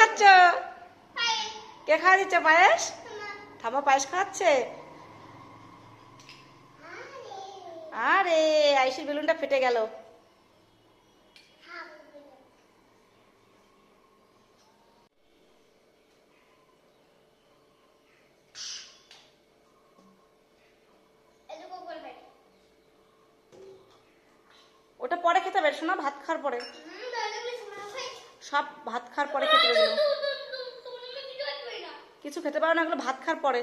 খাচ্ছে? পায়েস? ঠাম্মা পায়েস খাওয়াচ্ছে। আরে, আইসির বেলুনটা ফেটে গেল। ওটা পরে খেতে হবে, শোনা, ভাত খাওয়ার পরে। সব ভাত খাওয়ার পরে খেতে পারো। কিছু খেতে পারো না এগুলো ভাত খাওয়ার পরে